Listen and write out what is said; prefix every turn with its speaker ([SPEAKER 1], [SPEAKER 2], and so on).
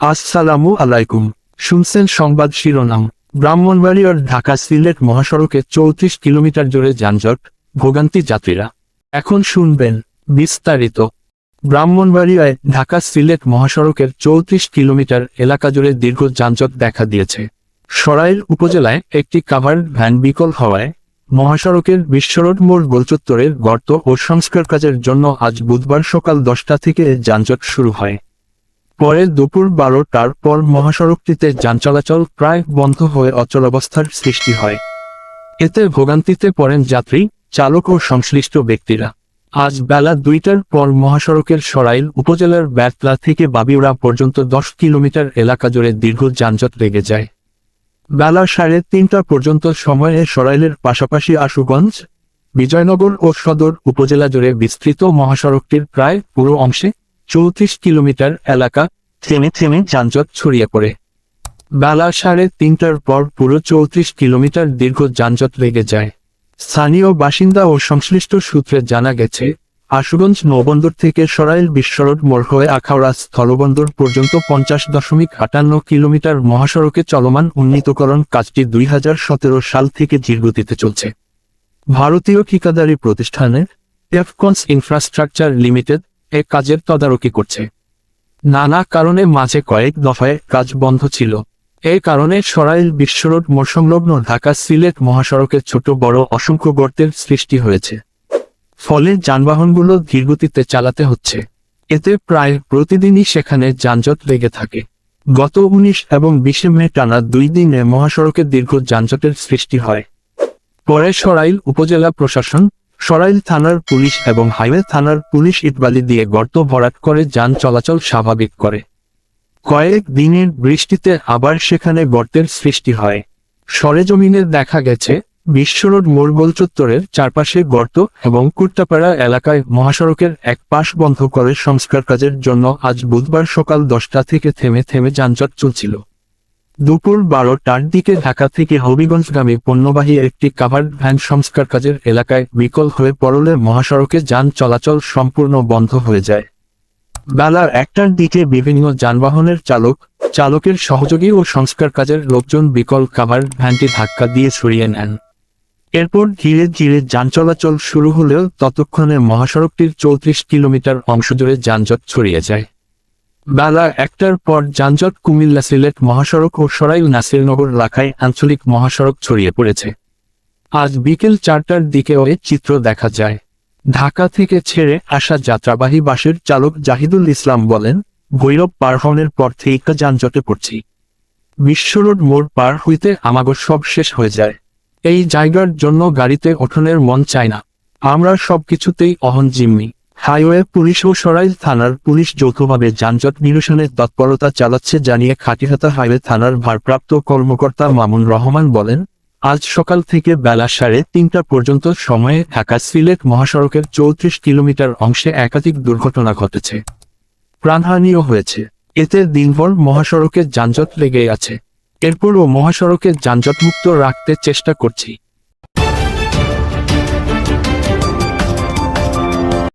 [SPEAKER 1] আসসালামু আলাইকুম। শুনছেন সংবাদ শিরোনাম। ব্রাহ্মণবাড়িয়ার ঢাকা সিলেট মহাসড়কে চৌত্রিশ কিলোমিটার জুড়ে যানজট, ভোগান্তি যাত্রীরা। এখন শুনবেন বিস্তারিত। ব্রাহ্মণবাড়িয়ায় ঢাকা সিলেট মহাসড়কের চৌত্রিশ কিলোমিটার এলাকা জুড়ে দীর্ঘ যানজট দেখা দিয়েছে। সরাইল উপজেলায় একটি কাভার্ড ভ্যান বিকল হওয়ায় মহাসড়কের বিশ্বরোড মোড় গোলচত্বরের গর্ত ও সংস্কার কাজের জন্য আজ বুধবার সকাল দশটা থেকে যানজট শুরু হয়। পরে দুপুর বারোটার পর মহাসড়কটিতে যান চলাচল প্রায় বন্ধ হয়ে অচলাবস্থার সৃষ্টি হয়। এতে ভোগান্তিতে পড়েন যাত্রী, চালক ও সংশ্লিষ্ট ব্যক্তিরা। আজ বেলা দুইটার পর মহাসড়কের সরাইল উপজেলার ব্যাতলা থেকে বাবিউড়া পর্যন্ত দশ কিলোমিটার এলাকা জুড়ে দীর্ঘ যানজট লেগে যায়। বেলা সাড়ে তিনটা পর্যন্ত সময়ে সরাইলের পাশাপাশি আশুগঞ্জ, বিজয়নগর ও সদর উপজেলা জুড়ে বিস্তৃত মহাসড়কটির প্রায় পুরো অংশে চৌত্রিশ কিলোমিটার এলাকা, থেমে থেমে যানজট ছড়িয়ে পড়ে। বেলা সাড়ে তিনটার পর পুরো চৌত্রিশ কিলোমিটার দীর্ঘ যানজট লেগে যায়। স্থানীয় বাসিন্দা ও সংশ্লিষ্ট সূত্রে জানা গেছে, আশুগঞ্জ নৌবন্দর থেকে সরাইল বিশ্বরোড মোড় হয়ে আখাউড়া স্থলবন্দর পর্যন্ত পঞ্চাশ দশমিক আটান্ন কিলোমিটার মহাসড়কে চলমান উন্নীতকরণ কাজটি দুই হাজার সতেরো সাল থেকে ধীরগতিতে চলছে। ভারতীয় ঠিকাদারি প্রতিষ্ঠানের এফকন্স ইনফ্রাস্ট্রাকচার লিমিটেড এ কাজের তদারকি করছে। নানা কারণে মাঝে কয়েক দফায় কাজ বন্ধ ছিল। এই কারণে সরাইল বিশ্বরোড মোড় সংলগ্ন ঢাকা সিলেট মহাসড়কে ছোট বড় অসংখ্য গর্তের সৃষ্টি হয়েছে। ফলে যানবাহনগুলো ধীরগতিতে চালাতে হচ্ছে। এতে প্রায় প্রতিদিনই সেখানে যানজট লেগে থাকে। গত উনিশ এবং বিশে মে টানা দুই দিনে মহাসড়কে দীর্ঘ যানজটের সৃষ্টি হয়। পরে সরাইল উপজেলা প্রশাসন সরাইল থানার পুলিশ এবং হাইওয়ে থানার পুলিশ ইটবালি দিয়ে গর্ত ভরাট করে যান চলাচল স্বাভাবিক করে। কয়েক দিনের বৃষ্টিতে আবার সেখানে গর্তের সৃষ্টি হয়। সরেজমিনে দেখা গেছে, বিশ্বরোড মোড়গোল চত্বরের চারপাশে গর্ত এবং কুট্টাপাড়া এলাকায় মহাসড়কের এক পাশ বন্ধ করে সংস্কার কাজের জন্য আজ বুধবার সকাল দশটা থেকে থেমে থেমে যানজট চলছিল। দুপুর বারোটার দিকে ঢাকা থেকে হবিগঞ্জগামী পণ্যবাহী একটি কাভার্ড ভ্যান সংস্কার কাজের এলাকায় বিকল হয়ে পড়লে মহাসড়কে যান চলাচল সম্পূর্ণ বন্ধ হয়ে যায়। বেলার একটার দিকে বিভিন্ন যানবাহনের চালক, চালকের সহযোগী ও সংস্কার কাজের লোকজন বিকল কাভার্ড ভ্যানটি ধাক্কা দিয়ে সরিয়ে নেন। এরপর ধীরে ধীরে যান চলাচল শুরু হলেও ততক্ষণে মহাসড়কটির চৌত্রিশ কিলোমিটার অংশ জুড়ে যানজট ছড়িয়ে যায়। বেলা একটার পর যানজট কুমিল্লা সিলেট মহাসড়ক ও সরাইল নাসিরনগর এলাকায় আঞ্চলিক মহাসড়ক ছড়িয়ে পড়েছে। আজ বিকেল চারটার দিকেও এ চিত্র দেখা যায়। ঢাকা থেকে ছেড়ে আসা যাত্রাবাহী বাসের চালক জাহিদুল ইসলাম বলেন, ভৈরব পার হওয়ার পর থেকে যানজটে পড়ছি। বিশ্বরোড মোড় পার হইতে আমাগো সব শেষ হয়ে যায়। এই জায়গার জন্য গাড়িতে ওঠনের মন চায় না। আমরা সবকিছুতেই অহন জিম্মি হাইওয়ে, পুলিশ ও সরাইল থানার পুলিশ যৌথভাবে যানজট নিরসনের তৎপরতা চালাচ্ছে জানিয়ে খাটিহাতা হাইওয়ে থানার ভারপ্রাপ্ত কর্মকর্তা মামুন রহমান বলেন, আজ সকাল থেকে বেলা সাড়ে তিনটা পর্যন্ত সময়ে ঢাকা সিলেট মহাসড়কের চৌত্রিশ কিলোমিটার অংশে একাধিক দুর্ঘটনা ঘটেছে। প্রাণহানিও হয়েছে। এতে দিনভর মহাসড়কে যানজট লেগে আছে। এরপরও মহাসড়কে যানজটমুক্ত রাখতে চেষ্টা করছি।